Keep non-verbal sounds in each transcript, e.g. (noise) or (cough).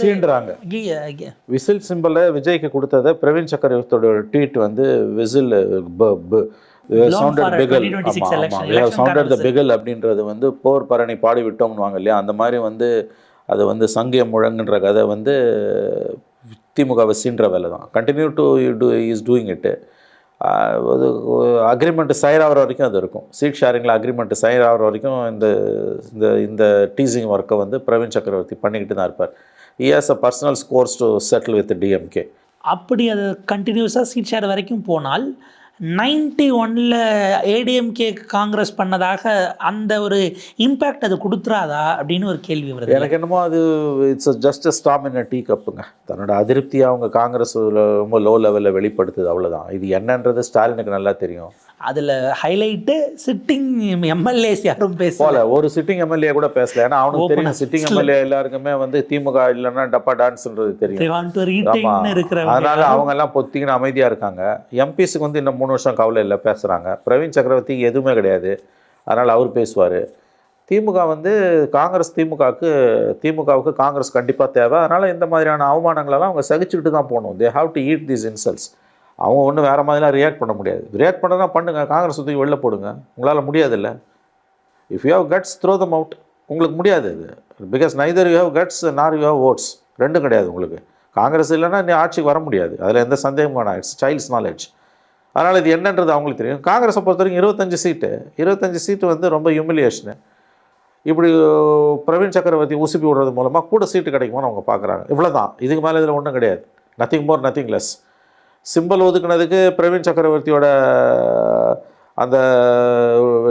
சீண்டுறாங்க ஐய- விசில் சிம்பிளை விஜய்க்கு கொடுத்ததை பிரவீன் சக்கரவர்த்தியோட ட்வீட் வந்து whistle sounded bugle 2026 election. election sounded the. Bugle அப்படின்றது வந்து போர் பரணி பாடி விட்டோம்னுவாங்க இல்லையா? அந்த மாதிரி வந்து அது வந்து சங்கிய முழங்குன்ற கதை வந்து திமுகவை சீன்ற வேலை தான். Continue to do is doing it அது அக்ரிமெண்ட் சைர் ஆகிற வரைக்கும் அது இருக்கும். சீட் ஷேரிங்கில் அக்ரிமெண்ட் சைர் ஆகிற வரைக்கும் இந்த இந்த இந்த டீசிங் ஒர்க்கை வந்து பிரவீன் சக்கரவர்த்தி பண்ணிக்கிட்டு தான் இருப்பார். He a personal scores to settle with DMK அப்படி அது கண்டினியூஸாக சீட் ஷேர் வரைக்கும் போனால் நைன்டி ஒன்ல ஏடிஎம்கே காங்கிரஸ் பண்ணதாக அந்த ஒரு இம்பேக்ட் அது கொடுத்துறாதா அப்படின்னு ஒரு கேள்வி வருது. எனக்கு என்னமோ அது it's just storm in tea கப்புங்க தன்னோட அதிருப்தியை அவங்க காங்கிரஸ் ரொம்ப லோ லெவலில் வெளிப்படுத்துது அவ்வளவுதான். இது என்னன்றது ஸ்டாலினுக்கு நல்லா தெரியும். அதில் ஹைலைட்டு சிட்டிங் எம்எல்ஏஸ் யாரும் பேச போல ஒரு சிட்டிங் எம்எல்ஏ கூட பேசல. ஏன்னா அவனுக்கு தெரியும் சிட்டிங் எம்எல்ஏ எல்லாருக்குமே வந்து திமுக இல்லைன்னா டப்பா டான்ஸ்ன்றது தெரியும். அதனால அவங்க எல்லாம் பொத்திக்கின்னு அமைதியா இருக்காங்க. எம்பிஸுக்கு வந்து இன்னும் மூணு வருஷம் கவலை இல்லை பேசுகிறாங்க பிரவீன் சக்கரவர்த்திக்கு எதுவுமே கிடையாது. அதனால் அவர் பேசுவார். திமுக வந்து காங்கிரஸ் திமுகவுக்கு திமுகவுக்கு காங்கிரஸ் கண்டிப்பாக தேவை. அதனால் இந்த மாதிரியான அவமானங்களெல்லாம் அவங்க சகிச்சுக்கிட்டு தான் போகணும். They have to eat these insults அவங்க ஒன்றும் வேறு மாதிரிலாம் ரியாக்ட் பண்ண முடியாது. ரியாக்ட் பண்ணனா பண்ணுங்கள் காங்கிரஸ் தூக்கி வெளில போடுங்க. உங்களால் முடியாதுல்ல. If you have guts throw them out உங்களுக்கு முடியாது இது because neither you have guts nor you have votes ரெண்டும் கிடையாது உங்களுக்கு. காங்கிரஸ் இல்லைன்னா நீ ஆட்சிக்கு வர முடியாது. அதில் எந்த சந்தேகமும் வேணாம். இட்ஸ் சைல்ட்ஸ் நாலேஜ் அதனால் இது என்னன்றது அவங்களுக்கு தெரியும். காங்கிரஸை பொறுத்த வரைக்கும் இருபத்தஞ்சு சீட்டு. இருபத்தஞ்சு சீட்டு வந்து ரொம்ப ஹியூமிலியேஷனு இப்படி பிரவீன் சக்கரவர்த்தி உசுப்பி விடுறது மூலமாக கூட சீட்டு கிடைக்குமான்னு அவங்க பார்க்குறாங்க இவ்வளோ தான் இதுக்கு மேலே இதில் ஒன்றும் கிடையாது. Nothing more nothing less simple ஒதுக்குனதுக்கு Praveen சக்கரவர்த்தியோட அந்த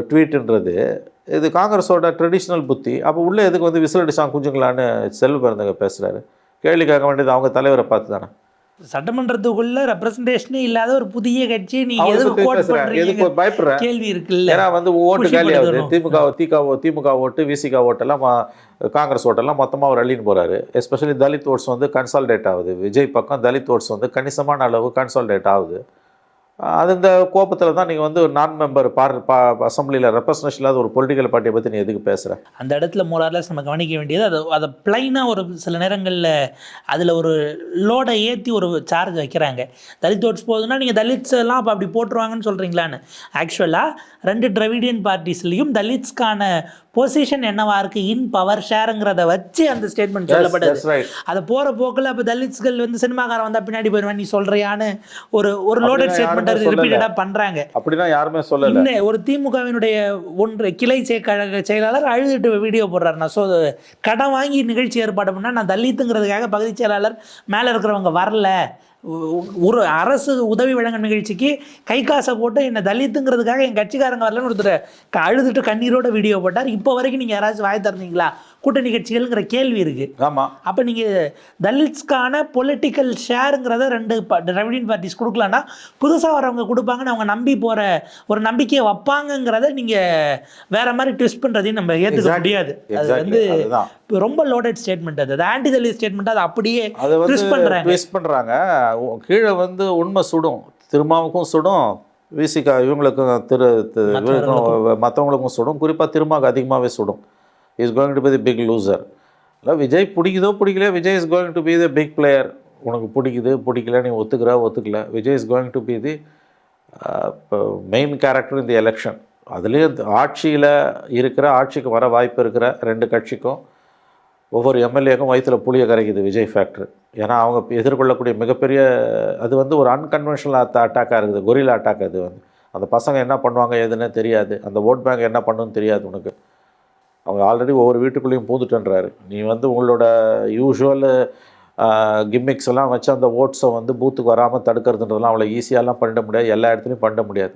ட்வீட்டுன்றது இது காங்கிரஸோட ட்ரெடிஷ்னல் புத்தி. அப்போ உள்ளே எதுக்கு வந்து விசில் அடிச்சாங்க குஞ்சுங்களான்னு செல்வ பிறந்தங்க பேசுகிறாரு கேள்வி கேட்க வேண்டியது அவங்க தலைவரை பார்த்து தானே சட்டமன்றத்துக்குள்ள ரெப்ரசன்டேஷனே இல்லாத ஒரு புதிய கட்சி நீங்க எதுக்கு கோட். பண்றீங்க? பயப்படுற? கேள்வி இருக்குல்ல. ஏன்னா வந்து ஓட்டு காலி ஆகுது. திமுக திக திமுக ஓட்டு விசிக ஓட்டெல்லாம் காங்கிரஸ் ஓட்டெல்லாம் மொத்தமாக அவர் அள்ளின்னு போறாரு. எஸ்பெஷலி தலித் ஓட்ஸ் வந்து கன்சால்டேட் ஆகுது. விஜய் பக்கம் தலித் ஓட்ஸ் வந்து கணிசமான அளவு கன்சால்டேட் ஆகுது. அது இந்த கோபத்தில் தான் நீங்கள் வந்து நான் மெம்பர் பார் பா அசம்பிளியில் ரெப்ரசன்டேஷன் இல்லாத ஒரு பொலிட்டிக்கல் பார்ட்டியை பற்றி நீ எதுக்கு பேசுகிற அந்த இடத்துல மோரார்லஸ் நம்ம கவனிக்க வேண்டியது அதை அதை பிளைனாக ஒரு சில நேரங்களில் அதில் ஒரு லோடை ஏற்றி ஒரு சார்ஜ் வைக்கிறாங்க. தலித் ஓட்ஸ் போகுதுன்னா நீங்கள் தலித்ஸ் எல்லாம் அப்போ அப்படி போட்டுருவாங்கன்னு சொல்கிறீங்களான்னு ஆக்சுவலாக ரெண்டு திராவிடியன் பார்ட்டிஸ்லேயும் தலித்ஸ்க்கான பொசிஷன் என்னவா இருக்குது இன் பவர் ஷேருங்கிறத வச்சு அந்த ஸ்டேட்மெண்ட் சொல்லப்பட்டது அதை போகிற போக்கில் அப்போ தலித்ஸ்கள் வந்து சினிமாக்காரன் வந்தால் பின்னாடி போயிடுவேன் நீ சொல்கிறியான்னு ஒரு ஒரு லோடட் ஸ்டேட்மெண்ட். ரிப்பீட்டடாக பண்ணுறாங்க அப்படின்னா யாருமே சொல்லலை. ஒரு திமுகவினுடைய ஒன்று கிளை கழக செயலாளர் அழுதுட்டு வீடியோ போடுறாரு நான் ஸோ கடன் வாங்கி நிகழ்ச்சி ஏற்பாடு பண்ணால் நான் தலித்துங்கிறதுக்காக பகுதி செயலாளர் மேலே இருக்கிறவங்க வரல. ஒரு அரசு உதவி வழங்கும் நிகழ்ச்சிக்கு கை காசை போட்டு என்னை தலித்துங்கிறதுக்காக என் கட்சிக்காரங்க வரலன்னு ஒருத்தர் அழுதுட்டு கண்ணீரோட வீடியோ போட்டார். இப்போ வரைக்கும் நீங்கள் யாராச்சும் வாய் திறந்தீங்களா? கூட்டணி கட்சிகள்ங்கிற கேள்வி இருக்குது ஆமாம் அப்போ நீங்கள் தலித்ஸ்க்கான பொலிட்டிக்கல் ஷேருங்கிறத ரெண்டு திராவிடியன் பார்ட்டிஸ் கொடுக்கலன்னா புதுசாக வரவங்க கொடுப்பாங்கன்னு அவங்க நம்பி போகிற ஒரு நம்பிக்கையை வைப்பாங்கங்கிறத நீங்கள் வேற மாதிரி ட்விஸ்ட் பண்ணுறதையும் நம்ம ஏற்றுக்க. முடியாது. அது. வந்து ரொம்ப லோடட் ஸ்டேட்மெண்ட் அது. ஆன்டி தலித் ஸ்டேட்மெண்ட் அது அப்படியே ட்விஸ்ட் பண்ணுறாங்க ட்விஸ்ட் பண்ணுறாங்க கீழே வந்து உண்மை சுடும். திருமாவுக்கும் சுடும். விசிகா இவங்களுக்கும் திரு மற்றவங்களுக்கும் சுடும். குறிப்பாக திருமாவுக்கு அதிகமாகவே சுடும். Is going to be the big loser இல்லை விஜய் பிடிக்குதோ பிடிக்கலையோ Vijay is going to be the big player உனக்கு பிடிக்குது பிடிக்கல நீ ஒத்துக்கிற ஒத்துக்கல. Vijay is going to be the main character இந்த எலெக்ஷன் அதுலேயும் ஆட்சியில் இருக்கிற ஆட்சிக்கு வர வாய்ப்பு இருக்கிற ரெண்டு கட்சிக்கும் ஒவ்வொரு எம்எல்ஏக்கும் வயிற்றுல புளிய கரைக்குது விஜய் ஃபேக்டர் ஏன்னா அவங்க எதிர்கொள்ளக்கூடிய மிகப்பெரிய அது வந்து ஒரு அன்கன்வென்ஷனல் அட்டாக்காக இருக்குது. கொரில்லா அட்டாக் அது வந்து. அந்த பசங்க என்ன பண்ணுவாங்க எதுன்னு தெரியாது. அந்த ஓட் பேங்க் என்ன பண்ணுன்னு தெரியாது உனக்கு. அவங்க ஆல்ரெடி ஒவ்வொரு வீட்டுக்குள்ளேயும் பூந்துட்டேன்றாரு. நீ வந்து உங்களோட யூஷுவல் கிம்மிக்ஸ் எல்லாம் வச்சு அந்த ஓட்ஸை வந்து பூத்துக்கு வராமல் தடுக்கிறதுன்றதெல்லாம் அவ்வளோ ஈஸியாலாம் பண்ண முடியாது. எல்லா இடத்துலையும் பண்ண முடியாது.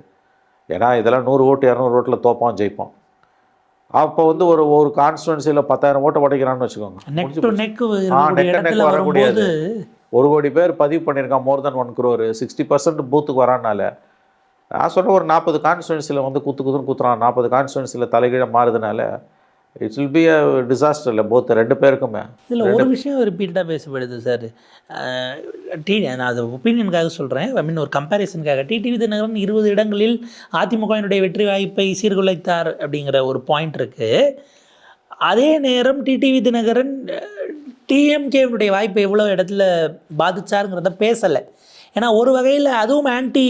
ஏன்னா இதெல்லாம் நூறு ஓட்டு இரநூறு ஓட்டில் தோப்பான் ஜெயிப்பான். அப்போ வந்து ஒரு ஒரு கான்ஸ்டுவன்சியில் பத்தாயிரம் ஓட்டை உடைக்கிறான்னு வச்சுக்கோங்க. வரக்கூடியது. ஒரு கோடி பேர் பதிவு பண்ணியிருக்கான் more then one crore sixty percent பூத்துக்கு வரானால நான் சொல்கிறேன் ஒரு நாற்பது கான்ஸ்டுவன்சியில் வந்து குத்து குத்துன்னு குத்துறான். நாற்பது கான்ஸ்டுவன்சியில் தலைகீழ மாறுதுனால it's will be a disaster இல்லை போத் ரெண்டு பேருக்குமே. இதில் ஒரு விஷயம் ரிப்பீட்டடாக பேசப்படுது சார் டி நான் அது ஒப்பீனியனுக்காக சொல்கிறேன் ஐ மீன் ஒரு கம்பேரிசனுக்காக டிடிவி தினகரன் இருபது இடங்களில் அதிமுகவினுடைய வெற்றி வாய்ப்பை சீர்குலைத்தார் அப்படிங்கிற ஒரு பாயிண்ட் இருக்குது அதே நேரம் டிடிவி தினகரன் டிஎம்கேனுடைய வாய்ப்பை எவ்வளோ இடத்துல பாதிச்சாருங்கிறத பேசலை. ஏன்னா ஒரு வகையில் அதுவும் ஆன்டி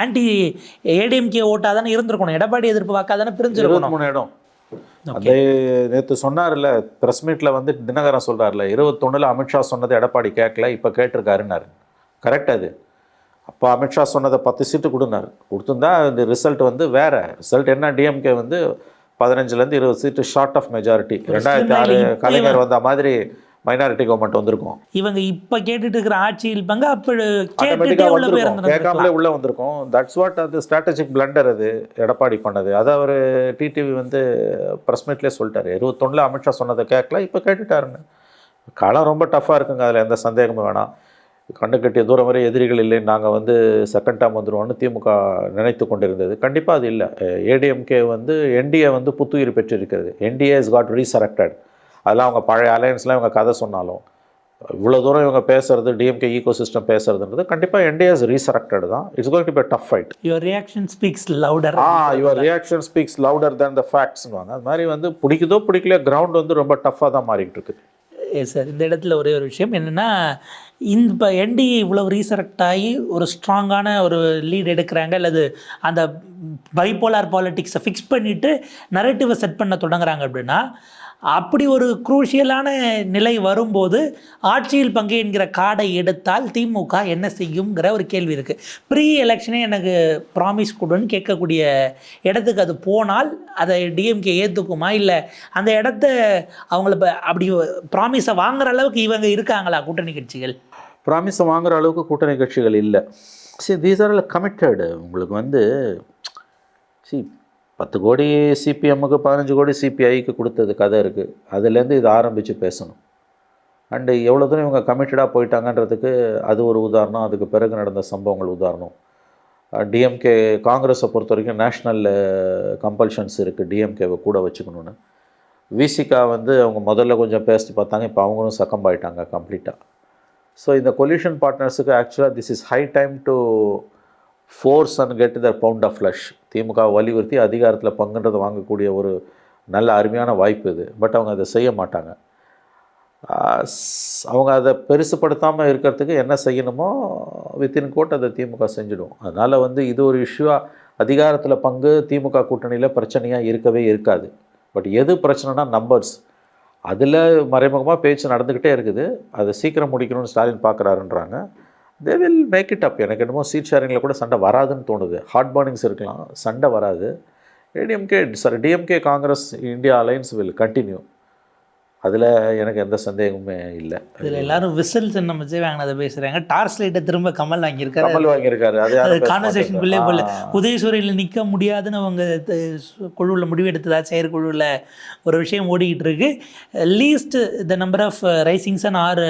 ஆன்டி ஏடிஎம்கே ஓட்டாக தானே இருந்திருக்கணும். எடப்பாடி எதிர்ப்பு வாக்காக தானே பிரிஞ்சிருக்கணும். இடம். அந்த நேற்று சொன்னார்ல ப்ரெஸ் மீட்டில் வந்து தினகரன் சொல்கிறார்ல இருபத்தொன்னில் அமித்ஷா சொன்னதை எடப்பாடி கேட்கல இப்போ கேட்டிருக்காருன்னாரு. கரெக்ட் அது. அப்போ அமித்ஷா சொன்னதை பத்து சீட்டு கொடுனாரு கொடுத்துருந்தா இந்த ரிசல்ட் வந்து வேற. ரிசல்ட் என்ன? டிஎம்கே வந்து பதினஞ்சுலேருந்து இருபது சீட்டு ஷார்ட் ஆஃப் மெஜாரிட்டி ரெண்டாயிரத்தி ஆறு கலைஞர் வந்த மாதிரி மைனாரிட்டி கவர்மெண்ட் வந்திருக்கும். இவங்க இப்போ கேட்டுட்டு இருக்கிற ஆட்சியில் பங்கு அப்போ கேட்காமலே உள்ளே வந்திருக்கும். தட்ஸ் வாட் அது ஸ்ட்ராட்டஜிக் பிளண்டர் அது எடப்பாடி பண்ணது. அதை அவர் டிடிவி வந்து ப்ரெஸ் மீட்லேயே சொல்லிட்டாரு. இருபத்தொன்னில் அமித்ஷா சொன்னதை கேட்கல இப்போ கேட்டுட்டாருன்னு. களம் ரொம்ப டஃப்பாக இருக்குங்க அதில் எந்த சந்தேகமும் வேணாம். கண்ணு கட்டிய தூரம் வரை எதிரிகள் இல்லை நாங்கள் வந்து செகண்ட் டேம் வந்துடுவோம்னு திமுக நினைத்து கொண்டிருந்தது. கண்டிப்பாக அது இல்லை. ஏடிஎம்கே வந்து என்டிஏ வந்து புத்துயிர் பெற்றிருக்கிறது. என்டிஏ இஸ் காட் ரீசரக்டட் அதெல்லாம் அவங்க பழைய அலையன்ஸ்லாம் இவங்க கதை சொன்னாலும் இவ்வளோ தூரம் இவங்க பேசுறது டிஎம்கே ஈகோ சிஸ்டம் பேசுறதுன்றது கண்டிப்பாக என்டிஏஸ் ரீசரக்டட் தான். It's going to be tough fight your reaction speaks louder ah your reaction speaks louder than the ஃபேக்ட்ஸ்னுவாங்க அது மாதிரி வந்து பிடிக்குதோ பிடிக்கலையோ கிரவுண்ட் வந்து ரொம்ப டஃப்பாக தான் மாறிக்கிட்டு இருக்குது சார் இந்த இடத்துல ஒரே ஒரு விஷயம் என்னென்னா இந்த இப்போ என்டிஏ இவ்வளோ ரீசரக்ட் ஆகி ஒரு ஸ்ட்ராங்கான ஒரு லீட் எடுக்கிறாங்க அல்லது அந்த பைபோலார் பாலிட்டிக்ஸை ஃபிக்ஸ் பண்ணிவிட்டு நரேட்டிவை செட் பண்ண தொடங்குறாங்க அப்படின்னா அப்படி ஒரு குரூஷியலான நிலை வரும்போது ஆட்சியில் பங்கு என்கிற கார்டை எடுத்தால் திமுக என்ன செய்யுங்கிற ஒரு கேள்வி இருக்குது ப்ரீ எலெக்ஷனே எனக்கு ப்ராமிஸ் கொடுன்னு கேட்கக்கூடிய இடத்துக்கு அது போனால் அதை டிஎம்கே ஏற்றுக்குமா இல்லை அந்த இடத்த அவங்கள அப்படி ப்ராமிஸை வாங்குற அளவுக்கு இவங்க இருக்காங்களா கூட்டணி கட்சிகள்? ப்ராமிஸை வாங்குற அளவுக்கு கூட்டணி கட்சிகள் இல்லை. சரி தீஸ் ஆர் கமிட்டடு உங்களுக்கு வந்து சி பத்து கோடி சிபிஎம்முக்கு பதினஞ்சு கோடி சிபிஐக்கு கொடுத்தது கதை இருக்குது அதுலேருந்து இது ஆரம்பித்து பேசணும். அண்டு எவ்வளோ தூரம் இவங்க கமிட்டடாக போயிட்டாங்கன்றதுக்கு அது ஒரு உதாரணம். அதுக்கு பிறகு நடந்த சம்பவங்கள் உதாரணம். டிஎம்கே காங்கிரஸை பொறுத்த வரைக்கும் நேஷ்னல் கம்பல்ஷன்ஸ் இருக்குது டிஎம்கேவை கூட வச்சுக்கணுன்னு விசிகா வந்து அவங்க முதல்ல கொஞ்சம் பேசிட்டு பார்த்தாங்க. இப்போ அவங்களும் சக்கம் ஆகிட்டாங்க கம்ப்ளீட்டாக ஸோ இந்த கொல்யூஷன் பார்ட்னர்ஸுக்கு ஆக்சுவலாக this is high time to force and get their pound of flesh DMK வலியுறுத்தி அதிகாரத்தில் பங்குன்றதை வாங்கக்கூடிய ஒரு நல்ல அருமையான வாய்ப்பு இது. பட் அவங்க அதை செய்ய மாட்டாங்க. ஸ்- அவங்க அதை பெருசுப்படுத்தாமல் இருக்கிறதுக்கு என்ன செய்யணுமோ வித்தின் கோட் அதை திமுக செஞ்சிடும். அதனால் வந்து இது ஒரு இஷ்யூவாக அதிகாரத்தில் பங்கு திமுக கூட்டணியில் பிரச்சனையாக இருக்கவே இருக்காது. பட் எது பிரச்சனைனா நம்பர்ஸ் அதில் மறைமுகமாக பேச்சு நடந்துக்கிட்டே இருக்குது. அதை சீக்கிரம் முடிக்கணும்னு Stalin பார்க்குறாருன்றாங்க they will make it up எனக்கு என்னமோ சீட் ஷேரிங்கில் கூட சண்டை வராதுன்னு தோணுது. ஹார்ட் பர்னிங்ஸ் இருக்கலாம். சண்டை வராது. ADMK sorry DMK Congress India alliance will continue அதில் எனக்கு எந்த சந்தேகமுமே இல்லை. இதில் எல்லாரும் விசில் சின்னம் வச்சு வாங்கினதை பேசுகிறாங்க டார்ச் லைட்டை திரும்ப கமல் வாங்கியிருக்காரு. கமல் வாங்கியிருக்காரு. அது பேச கான்வர்சேஷனுக்குள்ளே போல. உதயசூரியில் நிற்க முடியாதுன்னு அவங்க குழுவில் முடிவெடுத்ததா செயற்குழுவில் ஒரு விஷயம் ஓடிக்கிட்டு இருக்கு. Least the number of risings and are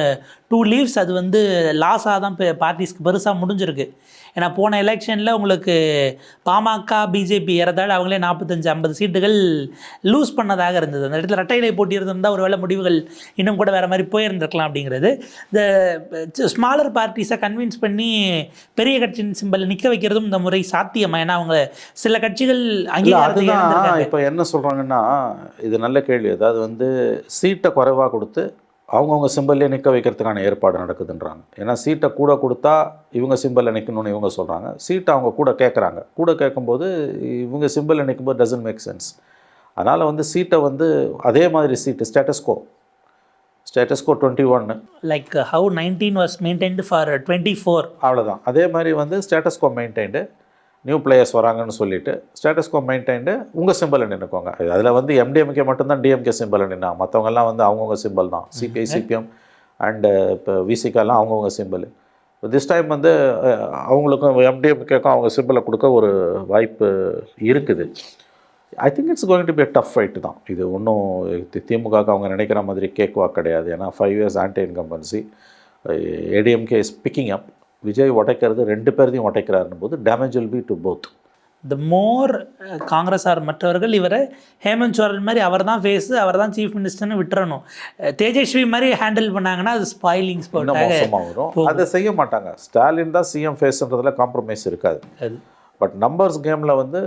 two leaves அது வந்து லாஸாக தான் பார்ட்டிஸ்க்கு பெருசாக முடிஞ்சிருக்கு. ஏன்னா போன எலெக்ஷனில் உங்களுக்கு பாமக பிஜேபி ஏறதாழ அவங்களே நாற்பத்தஞ்சு ஐம்பது சீட்டுகள் லூஸ் பண்ணதாக இருந்தது. அந்த இடத்துல இரட்டையிலை போட்டி இருந்திருந்தால் ஒருவேளை முடிவுகள் இன்னும் கூட வேறு மாதிரி போயிருந்திருக்கலாம் அப்படிங்கிறது. இந்த ஸ்மாலர் பார்ட்டிஸை கன்வின்ஸ் பண்ணி பெரிய கட்சியின் சிம்பல் நிற்க வைக்கிறதும் இந்த முறை சாத்தியமா? ஏன்னா அவங்க சில கட்சிகள் அங்கீகாரத்தை. இப்போ என்ன சொல்கிறாங்கன்னா இது நல்ல கேள்வி. அதாவது வந்து சீட்டை குறைவாக கொடுத்து அவங்கவுங்க சிம்பிள்லேயே நிற்க வைக்கிறதுக்கான ஏற்பாடு நடக்குதுன்றாங்க. ஏன்னா சீட்டை கூட கொடுத்தா இவங்க சிம்பிளில் நிற்கணும்னு இவங்க சொல்கிறாங்க சீட்டை அவங்க கூட கேட்குறாங்க கூட கேட்கும்போது இவங்க சிம்பிளில் நிற்கும்போது டசன்ட் மேக் சென்ஸ் அதனால் வந்து சீட்டை வந்து அதே மாதிரி seat status quo status quo twenty ஒன்று like how nineteen was maintained for twenty four அவ்வளோதான் அதே மாதிரி வந்து ஸ்டேட்டஸ்கோ மெயின்டைன்டு நியூ பிளேயர்ஸ் வராங்கன்னு சொல்லிட்டு ஸ்டேட்டஸ்கோ மெயின்டைன்டு உங்கள் சிம்பிளை நின்றுக்கோங்க அதில் வந்து எம்டிஎம்கே மட்டும்தான் டிஎம்கே சிம்பிளை நின்னா மற்றவங்கெல்லாம் வந்து அவங்கவுங்க சிம்பிள் தான். சிபிஐ சிபிஎம் அண்டு இப்போ விசிகாலாம் அவங்கவுங்க சிம்பிள் திஸ் டைம் வந்து அவங்களுக்கும் எம்டிஎம்கேக்கும் அவங்க சிம்பிளை கொடுக்க ஒரு வாய்ப்பு இருக்குது. I think it's going to be tough fight தான். இது ஒன்றும் திமுகவுக்கு அவங்க நினைக்கிற மாதிரி கேக் வாக் கிடையாது. ஏன்னா five years anti incumbency ADMK is picking up Vijay உடைக்கிறது ரெண்டு பேர்த்தையும் உடைக்கிறாருன்னு போது damage will be to both the more Congress or மற்றவர்கள் இவரை ஹேமந்த் சோரன் மாதிரி அவர் தான் ஃபேஸு அவர் தான் சீஃப் மினிஸ்டர்னு விட்டுறணும் தேஜஸ்வி மாதிரி ஹேண்டில் பண்ணாங்கன்னா அது ஸ்பாயிலிங் இன்னும் ஸ்பாட்டாக மோசமாக வரும் அதை செய்ய மாட்டாங்க. ஸ்டாலின் தான் சிஎம் ஃபேஸ்ன்றதுல காம்ப்ரமைஸ் இருக்காது. அது பட் நம்பர்ஸ் கேமில் வந்து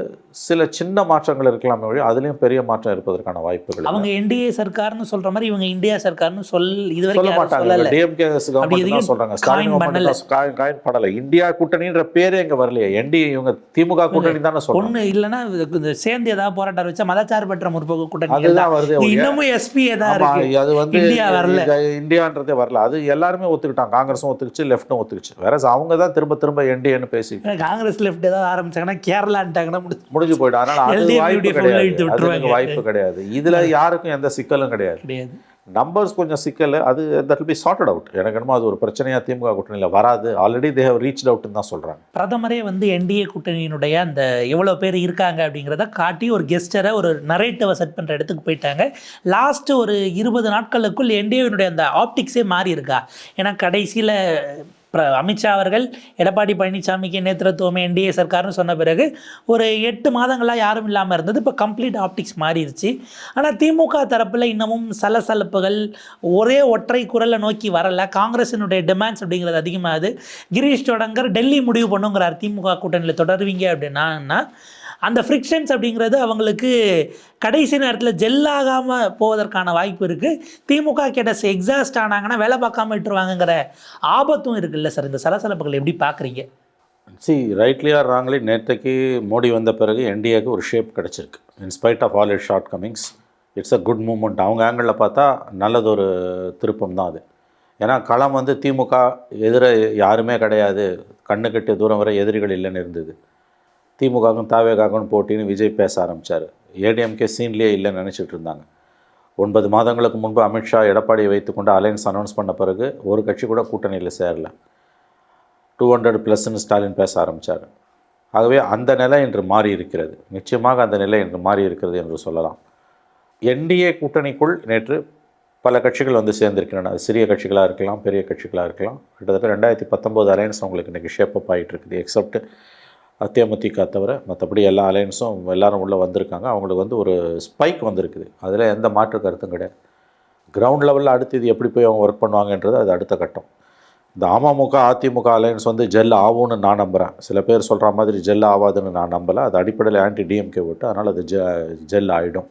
சில சின்ன மாற்றங்கள் இருக்கலாமே வழி அதுலேயும் பெரிய மாற்றம் இருப்பதற்கான வாய்ப்புகள். அவங்க என்டிஏ சர்க்கார்னு சொல்ற மாதிரி இவங்க இந்தியா சர்க்கார்னு சொல் இது சொல்ல மாட்டாங்க. டிஎம்கே கவர்மெண்ட் சொல்றாங்க. ஸ்டாலின். கவர்மெண்ட் காயின் பண்ணல. இந்தியா கூட்டணின்ற பேரே இங்க வரலையே. என்டி இவங்க திமுக கூட்டணி தானே சொல்றாங்க. ஒண்ணு இல்லைன்னா சேர்ந்து ஏதாவது போராட்டம் வச்சா மதச்சார்பற்ற முற்போக்கு கூட்டணி அதுதான் வருது இன்னமும் எஸ்பிஏ தான் அது வந்து இந்தியா வரல. இந்தியான்றதே வரல. அது எல்லாருமே ஒத்துக்கிட்டாங்க. காங்கிரஸும் ஒத்துக்கிச்சு லெஃப்ட்டும் ஒத்துக்கிச்சு. வேற அவங்க தான் திரும்ப திரும்ப என்டிஏன்னு பேசி காங்கிரஸ் லெஃப்ட் ஏதாவது ஆரம்பிச்சாங்கன்னா கேரளான்ட்டாங்கன்னா முடிஞ்சு போயிடும். அதனால வாய்ப்பு வாய்ப்பு கிடையாது. இதுல யாருக்கும் எந்த சிக்கலும் கிடையாது. கிடையாது. நம்பர்ஸ் கொஞ்சம் சிக்கல். அது தட் பி சார்ட்டட் அவுட் எனக்கு என்னமோ அது ஒரு பிரச்சனையா திமுக கூட்டணியில் வராது. ஆல்ரெடி தே ஹவ் ரீச் அவுட்னு தான் சொல்றாங்க. பிரதமரே வந்து என்டிஏ கூட்டணியினுடைய அந்த எவ்வளோ பேர் இருக்காங்க அப்படிங்கிறத காட்டி ஒரு கெஸ்டரை ஒரு நரேட்டிவை செட் பண்ணுற இடத்துக்கு போயிட்டாங்க. லாஸ்ட் ஒரு இருபது நாட்களுக்குள் என்டிஏவினுடைய அந்த ஆப்டிக்ஸே மாறி இருக்கா ஏன்னா கடைசியில் அமித்ஷா அவர்கள் எடப்பாடி பழனிசாமிக்கு நேத்திரத்துவமே என்டிஏ சர்க்கார்னு சொன்ன பிறகு ஒரு எட்டு மாதங்களாக யாரும் இல்லாமல் இருந்தது. இப்போ கம்ப்ளீட் ஆப்டிக்ஸ் மாறிடுச்சு. ஆனால் திமுக தரப்பில் இன்னமும் சலசலப்புகள் ஒரே ஒற்றை குரலை நோக்கி வரல. காங்கிரஸினுடைய டிமாண்ட்ஸ் அப்படிங்கிறது அதிகமாகுது. கிரீஷ் தொடங்கர் டெல்லி முடிவு பண்ணுங்கிறார். திமுக கூட்டணியில் தொடருவீங்க அப்படின்னா அந்த ஃப்ரிக்ஷன்ஸ் அப்படிங்கிறது அவங்களுக்கு கடைசி நேரத்தில் ஜெல்லாகாமல் போவதற்கான வாய்ப்பு இருக்குது திமுக கேட்டஸ் எக்ஸாஸ்ட் ஆனாங்கன்னா வேலை பார்க்காம விட்டுருவாங்கங்கிற ஆபத்தும் இருக்குல்ல சார் இந்த சலசலப்புகள் எப்படி பார்க்குறீங்க? சி ரைட்லியாக ராங்லி நேற்றைக்கு மோடி வந்த பிறகு என்டிஏக்கு ஒரு ஷேப் கிடச்சிருக்கு. In spite of all it shortcomings it's a good moment அவங்க ஆங்கிளில் பார்த்தா நல்லதொரு திருப்பம் தான் அது. ஏன்னா களம் வந்து திமுக எதிர யாருமே கிடையாது. கண்ணுக்கட்டு தூரம் வரை எதிரிகள் இல்லைன்னு இருந்தது. திமுகவுக்கும் தாவேகாக்கும் போட்டின்னு விஜய் பேச ஆரம்பித்தார் ஏடிஎம்கே சீன்லேயே இல்லைன்னு நினச்சிட்டு இருந்தாங்க. ஒன்பது மாதங்களுக்கு முன்பு அமித்ஷா எடப்பாடியை வைத்துக்கொண்டு அலையன்ஸ் அனௌன்ஸ் பண்ண பிறகு ஒரு கட்சி கூட கூட்டணியில் சேரல. டூ ஹண்ட்ரட் ப்ளஸ்ன்னு ஸ்டாலின் பேச ஆரம்பித்தார் ஆகவே அந்த நிலை இன்று மாறி இருக்கிறது. நிச்சயமாக அந்த நிலை இன்று மாறி இருக்கிறது என்று சொல்லலாம். என்டிஏ கூட்டணிக்குள் நேற்று பல கட்சிகள் வந்து சேர்ந்திருக்கின்றன. அது சிறிய கட்சிகளாக இருக்கலாம் பெரிய கட்சிகளாக இருக்கலாம். கிட்டத்தட்ட ரெண்டாயிரத்தி பத்தொம்போது அலையன்ஸ் அவங்களுக்கு இன்றைக்கி ஷேப்பப் ஆகிட்டு இருக்குது. எக்ஸப்ட் தேமுதிக தவிர மற்றபடி எல்லா அலையன்ஸும் எல்லோரும் உள்ளே வந்திருக்காங்க. அவங்களுக்கு வந்து ஒரு ஸ்பைக் வந்திருக்குது. அதில் எந்த மாற்று கருத்தும் கிடையாது. கிரவுண்ட் லெவலில் அடுத்து இது எப்படி போய் அவங்க ஒர்க் பண்ணுவாங்கன்றது அது அடுத்த கட்டம். இந்த அமமுக அதிமுக அலையன்ஸ் வந்து ஜெல் ஆகும்னு நான் நம்புகிறேன் சில பேர் சொல்கிற மாதிரி ஜெல் ஆகாதுன்னு நான் நம்பலை. அது அடிப்படையில் ஆன்டி டிஎம்கே ஓட்டு. அதனால் அது ஜெ ஜெல் ஆகிடும்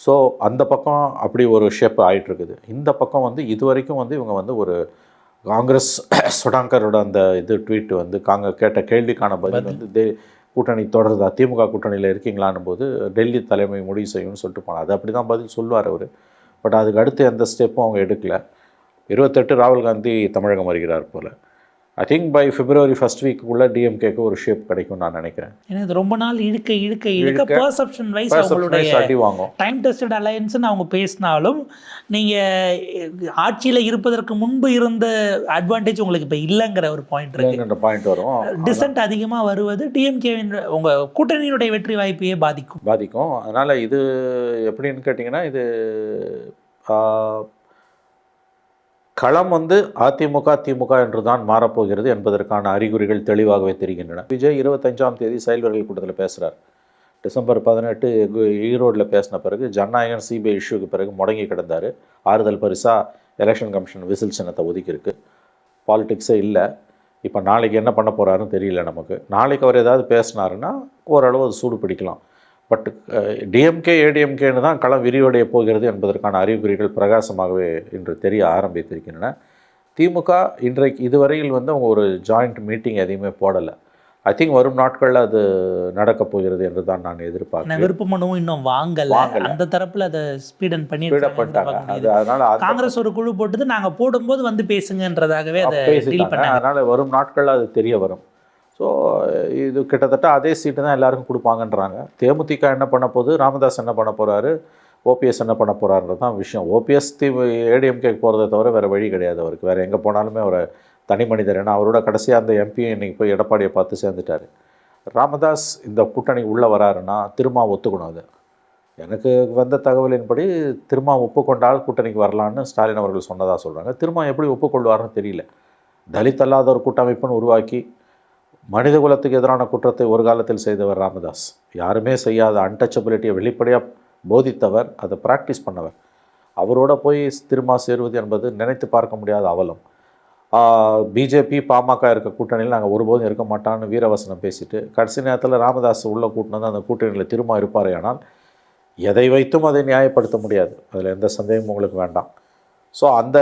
ஸோ அந்த பக்கம் அப்படி ஒரு ஷேப் ஆகிட்டுருக்குது இந்த பக்கம் வந்து இது வரைக்கும் வந்து இவங்க வந்து ஒரு காங்கிரஸ் (clears throat) சுடாங்கரோட அந்த இது ட்வீட் வந்து காங்க கேட்ட கேள்விக்கான பதில் வந்து தே கூட்டணி தொடருதா? திமுக கூட்டணியில் இருக்கீங்களான்னும் போது டெல்லி தலைமை முடிவு செய்யும்னு சொல்லிட்டு போனார் அது அப்படி தான் பதில் சொல்லுவார் அவர். பட் அதுக்கு அடுத்து எந்த ஸ்டெப்பும் அவங்க எடுக்கல. இருபத்தெட்டு ராகுல் காந்தி தமிழகம் வருகிறார் போல். I think by February first வீக்குள்ளே டிஎம்கேக்கு ஒரு ஷேப் கிடைக்கும் நான் நினைக்கிறேன். ஏன்னா இது ரொம்ப நாள் இழுக்க இழுக்க இழுக்க பர்செப்ஷன் வைஸ் அவங்களுடைய அடி வாங்கும். டைம் டெஸ்டட் அலையன்ஸ்னு அவங்க பேசினாலும் நீங்கள் ஆட்சியில் இருப்பதற்கு முன்பு இருந்த அட்வான்டேஜ் உங்களுக்கு இப்போ இல்லைங்கிற ஒரு பாயிண்ட் இருக்கு. பாயிண்ட் வரும். டிசன்ட் அதிகமாக வருவது டிஎம்கேவின் உங்கள் கூட்டணியினுடைய வெற்றி வாய்ப்பையே பாதிக்கும். பாதிக்கும். அதனால் இது எப்படின்னு கேட்டிங்கன்னா இது களம் வந்து அதிமுக திமுக என்று தான் மாறப்போகிறது என்பதற்கான அறிகுறிகள் தெளிவாகவே தெரிகின்றன. விஜய் இருபத்தஞ்சாம் தேதி செயல்வர்கள் கூட்டத்தில் பேசுகிறார் டிசம்பர் பதினெட்டு ஈரோடில் பேசின பிறகு ஜனநாயகன் சிபிஐ இஷ்யூக்கு பிறகு முடங்கி கிடந்தார். ஆறுதல் பரிசாக எலெக்ஷன் கமிஷன் விசில் சின்னத்தை ஒதுக்கியிருக்கு பாலிடிக்ஸே இல்லை. இப்போ நாளைக்கு என்ன பண்ண போகிறாருன்னு தெரியல நமக்கு. நாளைக்கு அவர் ஏதாவது பேசினாருன்னா ஓரளவு அது சூடு பிடிக்கலாம். பட் டிஎம்கே ஏடிஎம்கேன்னு தான் களம் விரிவடைய போகிறது என்பதற்கான அறிகுறிகள் பிரகாசமாகவே இன்று தெரிய ஆரம்பித்திருக்கின்றன. திமுக இன்றைக்கு இதுவரையில் வந்து அவங்க ஒரு ஜாயிண்ட் மீட்டிங் எதையுமே போடலை. ஐ திங்க் வரும் நாட்களில் அது நடக்கப் போகிறது என்று தான் நான் எதிர்பார்க்கிறேன். விருப்ப மனுவும் இன்னும் வாங்கல. அந்த தரப்புல அதை ஸ்பீட் அண்ட் பண்ணி அது அதனால் அது காங்கிரஸ் ஒரு குழு போட்டது நாங்க போடும்போது வந்து பேசுங்கன்றதாகவே அதை அதனால் வரும் நாட்களில் அது தெரிய வரும். ஸோ இது கிட்டத்தட்ட அதே சீட்டு தான் எல்லாருக்கும் கொடுப்பாங்கன்றாங்க. தேமுதிக என்ன பண்ண போகுது? ராமதாஸ் என்ன பண்ண போகிறாரு ஓபிஎஸ் என்ன பண்ண போகிறாருன்றது தான் விஷயம். ஓபிஎஸ் தி ஏடிஎம்கேக்கு போகிறத தவிர வேறு வழி கிடையாது அவருக்கு. வேறு எங்கே போனாலுமே ஒரு தனி மனிதர். ஏன்னா அவரோட கடைசியாக அந்த எம்பியும் இன்றைக்கி போய் எடப்பாடியை பார்த்து சேர்ந்துட்டார். ராமதாஸ் இந்த கூட்டணி உள்ளே வராருன்னா திரும்ப ஒத்துக்கணும் அது. எனக்கு வந்த தகவலின்படி திரும்ப ஒப்புக்கொண்டால் கூட்டணிக்கு வரலான்னு ஸ்டாலின் அவர்கள் சொன்னதாக சொல்கிறாங்க திரும்ப எப்படி ஒப்புக்கொள்வார்னு தெரியல. தலித் அல்லாத ஒரு கூட்டமைப்புன்னு உருவாக்கி மனித குலத்துக்கு எதிரான குற்றத்தை ஒரு காலத்தில் செய்தவர் ராமதாஸ். யாருமே செய்யாத அன்டச்சபிலிட்டியை வெளிப்படையாக போதித்தவர் அதை ப்ராக்டிஸ் பண்ணவர். அவரோட போய் திரும்ப சேருவது என்பது நினைத்து பார்க்க முடியாத அவலம். பிஜேபி பாமக இருக்க கூட்டணியில் நாங்கள் ஒருபோதும் இருக்க மாட்டான்னு வீரவசனம் பேசிட்டு கடைசி நேரத்தில் ராமதாஸ் உள்ள கூட்டினது அந்த கூட்டணியில் திரும்ப இருப்பாரே ஆனால் எதை வைத்தும் அதை நியாயப்படுத்த முடியாது. அதில் எந்த சந்தேகமும் உங்களுக்கு வேண்டாம். ஸோ அந்த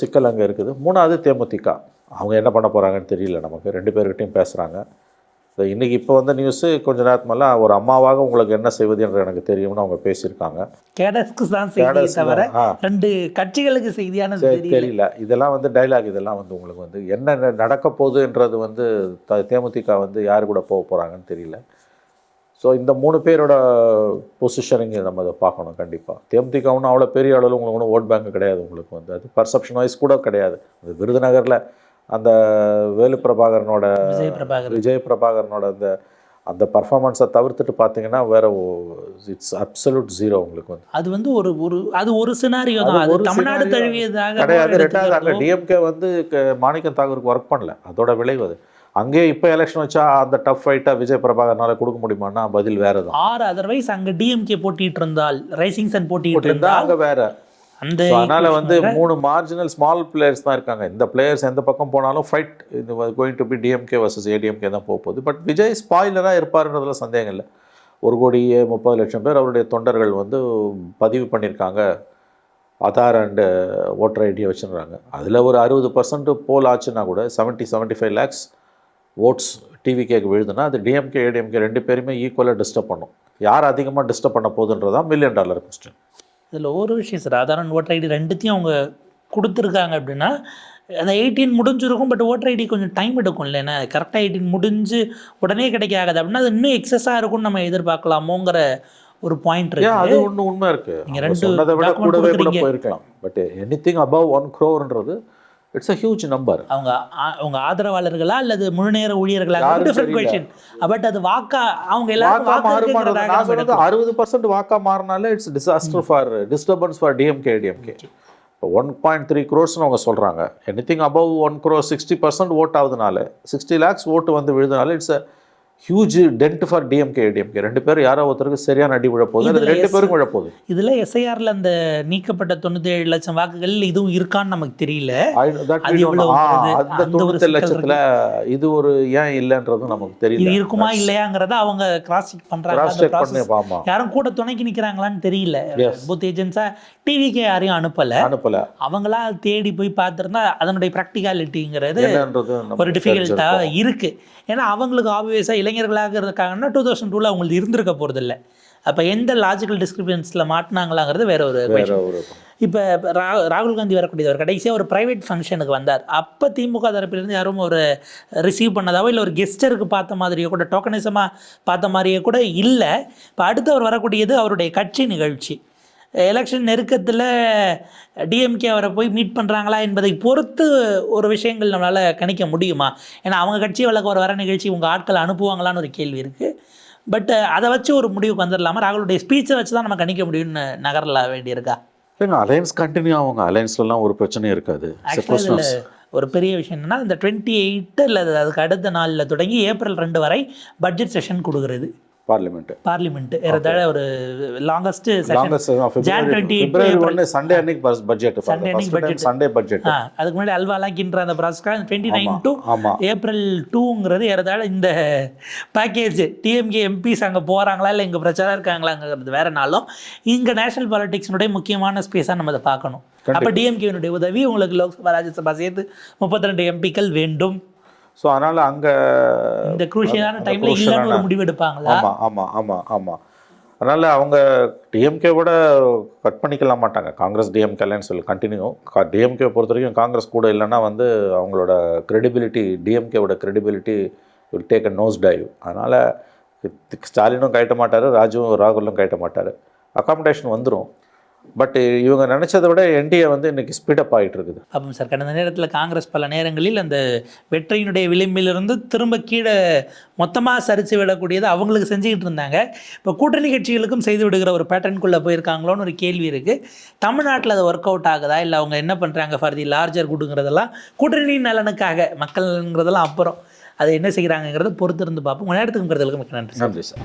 சிக்கல் அங்கே இருக்குது. மூணாவது தேமுதிக. அவங்க என்ன பண்ண போகிறாங்கன்னு தெரியல நமக்கு. ரெண்டு பேர்கிட்டையும் பேசுகிறாங்க இன்றைக்கி இப்போ வந்த நியூஸு கொஞ்ச நேரத்துமெல்லாம் ஒரு அம்மாவாக உங்களுக்கு என்ன செய்வது என்று எனக்கு தெரியும்னு அவங்க பேசியிருக்காங்க. கேடஸ்க்கு தான் செய்தியை தவிர. ரெண்டு கட்சிகளுக்கு செய்தியானது சரி, தெரியல. இதெல்லாம் வந்து டைலாக் இதெல்லாம் வந்து உங்களுக்கு வந்து என்ன நடக்க போகுதுன்றது வந்து த தேமுதிக வந்து யார் கூட போக போகிறாங்கன்னு தெரியல. ஸோ இந்த மூணு பேரோட பொசிஷனிங் நம்ம அதை பார்க்கணும் கண்டிப்பாக தேமுதிக ஒன்றும் அவ்வளோ பெரிய அளவில் உங்களுக்கு ஒன்றும் ஓட் பேங்க் கிடையாது உங்களுக்கு வந்து. அது பர்செப்ஷன் வைஸ் கூட கிடையாது. அது விருதுநகரில் அந்த வேலு பிரபாகரனோட விஜய் பிரபாகர் விஜய் பிரபாகரனோட அந்த அந்த பர்ஃபார்மன்ஸை தவிர்த்துட்டு பார்த்தீங்கன்னா வேற இட்ஸ் அப்சல்யூட் ஜீரோ உங்களுக்கு வந்து. அது வந்து ஒரு ஒரு அது ஒரு சினாரியோ தான். அது தமிழ்நாடு தழுவியதாக கிடையாது ரெண்டாவது அங்கே டிஎம்கே வந்து மாணிக்கம் தாகூருக்கு ஒர்க் பண்ணல. அதோட விளைவு அது. அங்கேயே இப்போ எலெக்ஷன் வச்சா அந்த டஃப் ஃபைட்டாக விஜய் பிரபாகரனால கொடுக்க முடியுமான்னா பதில் வேற தான் ஆர் அதர்வைஸ் அங்க டிஎம்கே போட்டிட்டு இருந்தால் ரைசிங் சன் போட்டிட்டு இருந்தா இருந்தால் அங்கே வேற. அந்த அதனால வந்து மூணு மார்ஜினல் ஸ்மால் பிளேயர்ஸ் தான் இருக்காங்க. இந்த பிளேயர்ஸ் எந்த பக்கம் போனாலும் ஃபைட் இது going to be DMK versus ADMK தான் போக போகுது. பட் விஜய் ஸ்பாயிலராக இருப்பாருன்றதுல சந்தேகம் இல்லை. ஒரு கோடியே முப்பது லட்சம் பேர் அவருடைய தொண்டர்கள் வந்து பதிவு பண்ணியிருக்காங்க ஆதார் அண்டு ஓட்டர் ஐடியை வச்சுருக்காங்க அதில் ஒரு அறுபது பர்சன்ட் போல் ஆச்சுன்னா கூட seventy seventy five lakhs votes டிவிகேக்கு விழுதுன்னா அது டிஎம்கே ஏடிஎம்கே ரெண்டு பேருமே ஈக்குவலாக டிஸ்டர்ப் பண்ணும். யார் அதிகமாக டிஸ்டர்ப் பண்ண போகுதுன்றதான் மில்லியன் டாலர் கொஸ்டின் இதுல ஒரு விஷயம் சார் ஆதார் ஓட்டர் ஐடி ரெண்டுத்தையும் அவங்க கொடுத்துருக்காங்க அப்படின்னா அந்த எயிட்டீன் முடிஞ்சிருக்கும் பட் ஓட்டர் ஐடி கொஞ்சம் டைம் எடுக்கும் இல்லைன்னா கரெக்டாக எயிட்டீன் முடிஞ்சு உடனே கிடைக்காது அப்படின்னா அது இன்னும் எக்ஸஸாக இருக்கும்னு நம்ம எதிர்பார்க்கலாமோங்கிற ஒரு பாயிண்ட் ஏன் அது இருக்கு ஒன்று உண்மை இருக்கு. நீங்க அவங்க ரெண்டு கூடவே கூட. போயிருக்கலாம். But anything above one க்ரோர்ன்றது இட்ஸ் அ ஹியூஜ் நம்பர் அவங்க அவங்க ஆதரவாளர்களா அல்லது முழுநேர ஊழியர்களா டிஃப்ரெண்ட். கொஸ்டின் பட் அது வாக்கா அவங்க எல்லாரும். அறுபது பர்சன்ட் வாக்கா மாறினாலே it's disaster for disturbance for DMK DMK இப்போ ஒன் பாயிண்ட் த்ரீ க்ரோர்ஸ்னு அவங்க சொல்கிறாங்க anything above one crore sixty percent vote ஆகுதுனால sixty lakhs ஓட்டு வந்து விழுதுனால it's a huge dent for DMK DMK ரெண்டு பேரும் யாரோ ஒருத்தருக்கு சரியான அடி விழ போகுது அது இதுல ரெண்டு. பேரும் விழ போகுது இதுல எஸ்ஐஆர்ல அந்த நீக்கப்பட்ட தொண்ணூத்தி ஏழு லட்சம் வாக்குகள் இதுவும் இருக்கான்னு நமக்கு தெரியல. அந்த சிக்கல் லட்சத்துல இது ஒரு ஏன் இல்லைன்றதும் நமக்கு தெரியல. இருக்குமா இல்லையாங்கிறத அவங்க கிராஸ் செக் பண்றாங்க. கிராஸ் அந்த செக் பண்ணி ப்ராசஸ் ஆமா. யாரும் கூட துணைக்கு நிக்கிறாங்களான்னு தெரியல. பூத் ஏஜென்ட்ஸா டிவிக்கு யாரையும் அனுப்பல. அனுப்பல. அவங்களா தேடி போய் பார்த்திருந்தா அதனுடைய ப்ராக்டிகாலிட்டிங்கிறது ஒரு டிஃபிகல்ட்டாக தெரிஞ்சிருக்கும். இருக்கு. ஏன்னா அவங்களுக்கு ஆப்வியஸாக இளைஞர்களாக இருக்காங்கன்னா டூ தௌசண்ட் டூவில் அவங்களுக்கு இருந்திருக்க போகிறதில்ல அப்போ எந்த லாஜிக்கல் டிஸ்கிரிபன்ஸில் மாட்டினாங்களாங்கிறது வேற ஒரு இப்போ ரா ராகுல் காந்தி வரக்கூடியவர் கடைசியாக ஒரு ப்ரைவேட் ஃபங்க்ஷனுக்கு வந்தார். அப்போ திமுக தரப்பிலிருந்து யாரும் ஒரு ரிசீவ் பண்ணதாவோ இல்லை ஒரு கெஸ்டருக்கு பார்த்த மாதிரியோ கூட டோக்கனிசமாக பார்த்த மாதிரியே கூட இல்லை. இப்போ அடுத்து அவர் வரக்கூடியது அவருடைய கட்சி நிகழ்ச்சி. எலெக்ஷன் நெருக்கத்தில் டிஎம்கே அவரை போய் மீட் பண்ணுறாங்களா என்பதை பொறுத்து ஒரு விஷயங்கள் நம்மளால் கணிக்க முடியுமா? ஏன்னா அவங்க கட்சி வழக்கு ஒரு வர நிகழ்ச்சி உங்கள் ஆட்கள் அனுப்புவாங்களான்னு ஒரு கேள்வி இருக்குது பட் அதை வச்சு ஒரு முடிவுக்கு வந்துடலாமா? ராகுலுடைய ஸ்பீச்சை வச்சு தான் நம்ம கணிக்க முடியும்னு நகரல வேண்டியிருக்கா? இல்லைங்க அலையன்ஸ் கண்டினியூ ஆகுங்க. அலையன்ஸ்லாம் ஒரு பிரச்சனையும் இருக்காது. ஒரு பெரிய விஷயம் என்னன்னா இந்த டுவெண்ட்டி எயிட்டு இல்லை அதுக்கு அடுத்த நாளில் தொடங்கி ஏப்ரல் ரெண்டு வரை பட்ஜெட் செஷன் கொடுக்குறது. பார்லிமெண்ட். பார்லிமெண்ட். ஏறத்தாழ ஒரு லாங்கஸ்ட் லாங்கஸ்ட் Jan 28 பிப்ரவரி April. ஒன்று சண்டே அன்னைக்கு பட்ஜெட் Sunday அன்னைக்கு budget. சண்டே பட்ஜெட் அதுக்கு முன்னாடி அல்வாலாக்கின்ற அந்த ப்ராசஸ்க்காக டுவெண்ட்டி நைன் டு ஏப்ரல் டூங்கிறது ஏறதாழ இந்த பேக்கேஜ் டிஎம்கே எம்பிஸ் அங்கே போகிறாங்களா இல்லை இங்கே பிரச்சாரம் இருக்காங்களாங்கிறது வேற நாளும். இங்கே நேஷனல் பாலிடிக்ஸினுடைய முக்கியமான ஸ்பேஸாக நம்ம அதை பார்க்கணும். அப்போ டிஎம்கேனுடைய உதவி உங்களுக்கு லோக்சபா ராஜ்யசபா சேர்த்து முப்பத்தி ரெண்டு எம்பிக்கள் வேண்டும். ஸோ அதனால அங்க இந்த குரூஷியலான டைம்ல இல்லைன்னு முடிவு எடுப்பாங்களா ஆமா ஆமா ஆமா ஆமா. அதனால அவங்க டிஎம்கே விட கட் பண்ணிக்கலாம் மாட்டாங்க. காங்கிரஸ் டிஎம்கேலன்னு சொல்லி கண்டினியூ டிஎம்கே பொறுத்த வரைக்கும் காங்கிரஸ் கூட இல்லைன்னா வந்து அவங்களோட credibility டிஎம்கேவோட credibility will take a nose dive அதனால் ஸ்டாலினும் கட்ட மாட்டார் ராஜுவும் ராகுலும் கட்ட மாட்டார். அகாமடேஷன் வந்துடும் பட் இவங்க நினச்சதை விட என்டிஏ வந்து இன்னைக்கு ஸ்பீடப் ஆகிட்டு இருக்குது அப்போ சார் கடந்த நேரத்தில் காங்கிரஸ் பல நேரங்களில் அந்த வெற்றியினுடைய விளிம்பிலிருந்து திரும்ப கீழே மொத்தமாக சரிச்சு விடக்கூடியது அவங்களுக்கு செஞ்சுக்கிட்டு இருந்தாங்க. இப்போ கூட்டணி கட்சிகளுக்கும் செய்து விடுகிற ஒரு பேட்டர்னுக்குள்ளே போயிருக்காங்களோன்னு ஒரு கேள்வி இருக்குது தமிழ்நாட்டில் அது ஒர்க் அவுட் ஆகுதா? இல்லை அவங்க என்ன பண்ணுறாங்க ஃபார் தி லார்ஜர் குடுங்கிறதெல்லாம் கூட்டணி நலனுக்காக மக்கள்ங்கிறதெல்லாம் அப்புறம். அதை என்ன செய்கிறாங்கங்கிறத பொறுத்திருந்து பார்ப்போம். உங்கள் நேரத்துக்கு மிக்க நன்றி நன்றி சார்.